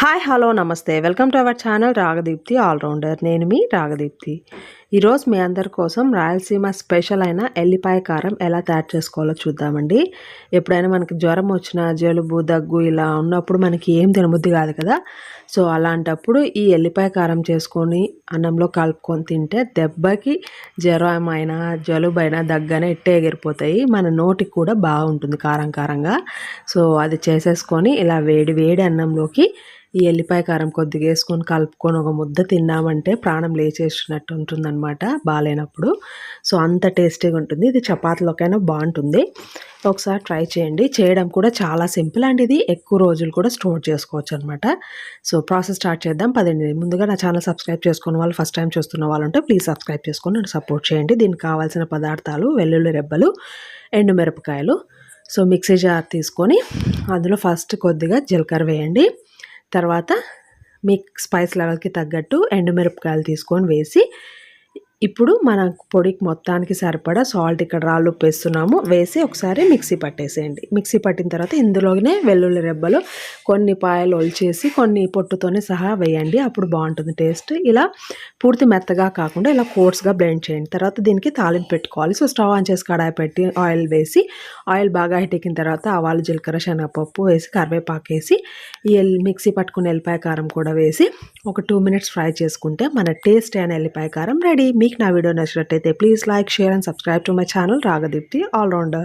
Hi hello నమస్తే. Welcome to our channel Ragadeepti allrounder. నేను మీ రాగదీప్తి. ఈరోజు మీ అందరి కోసం రాయలసీమ స్పెషల్ అయిన ఎల్లిపాయ కారం ఎలా తయారు చేసుకోవాలో చూద్దామండి. ఎప్పుడైనా మనకి జ్వరం వచ్చినా జలుబు దగ్గు ఇలా ఉన్నప్పుడు మనకి ఏం తినబుద్ధి కాదు కదా. సో అలాంటప్పుడు ఈ ఎల్లిపాయ కారం చేసుకొని అన్నంలో కలుపుకొని తింటే దెబ్బకి జ్వరం అయినా జలుబు అయినా దగ్గనే ఇట్టే ఎగిరిపోతాయి. మన నోటికి కూడా బాగుంటుంది కారం కారంగా. సో అది చేసేసుకొని ఇలా వేడి వేడి అన్నంలోకి ఈ ఎల్లిపాయ కారం కొద్దిగా వేసుకొని కలుపుకొని ఒక ముద్ద తిన్నామంటే ప్రాణం లేచేసినట్టు ఉంటుందన్నమాట. బాగాలేనప్పుడు. సో అంత టేస్టీగా ఉంటుంది. ఇది చపాతీలోకైనా బాగుంటుంది. ఒకసారి ట్రై చేయండి. చేయడం కూడా చాలా సింపుల్ అండ్ ఇది ఎక్కువ రోజులు కూడా స్టోర్ చేసుకోవచ్చు అనమాట సో ప్రాసెస్ స్టార్ట్ చేద్దాం. పదండి. ముందుగా నా ఛానల్ సబ్స్క్రైబ్ చేసుకున్న వాళ్ళు ఫస్ట్ టైం చూస్తున్న వాళ్ళు ఉంటే ప్లీజ్ సబ్స్క్రైబ్ చేసుకొని నన్ను సపోర్ట్ చేయండి. దీనికి కావాల్సిన పదార్థాలు వెల్లుల్లి రెబ్బలు ఎండుమిరపకాయలు సో మిక్సీ జార్ తీసుకొని అందులో ఫస్ట్ కొద్దిగా జీలకర్ర వేయండి. తర్వాత మీ స్పైస్ లెవెల్కి తగ్గట్టు ఎండుమిరపకాయలు తీసుకొని వేసి ఇప్పుడు మన పొడికి మొత్తానికి సరిపడా సాల్ట్ ఇక్కడ రాళ్ళు ఉప్పేస్తున్నాము. వేసి ఒకసారి మిక్సీ పట్టేసేయండి. మిక్సీ పట్టిన తర్వాత ఇందులోనే వెల్లుల్లి రెబ్బలు కొన్ని పాయలు ఒలిచేసి కొన్ని పొట్టుతోనే సహా వేయండి. అప్పుడు బాగుంటుంది టేస్ట్. ఇలా పూర్తి మెత్తగా కాకుండా ఇలా కోర్స్గా బ్లెండ్ చేయండి. తర్వాత దీనికి తాలింపు పెట్టుకోవాలి. సో స్టవ్ ఆన్ చేసి కడాయి పెట్టి ఆయిల్ వేసి ఆయిల్ బాగా హిటెక్కిన తర్వాత ఆవాలు జీలకర్ర శనగపప్పు వేసి కరివేపాకు వేసి ఈ మిక్సీ పట్టుకున్న ఎల్లిపాయ కారం కూడా వేసి ఒక టూ మినిట్స్ ఫ్రై చేసుకుంటే మన టేస్ట్ అయిన ఎల్లిపాయ కారం రెడీ. మీకు నా వీడియో నచ్చినట్టయితే please like share and subscribe to my channel Ragadeepti allrounder.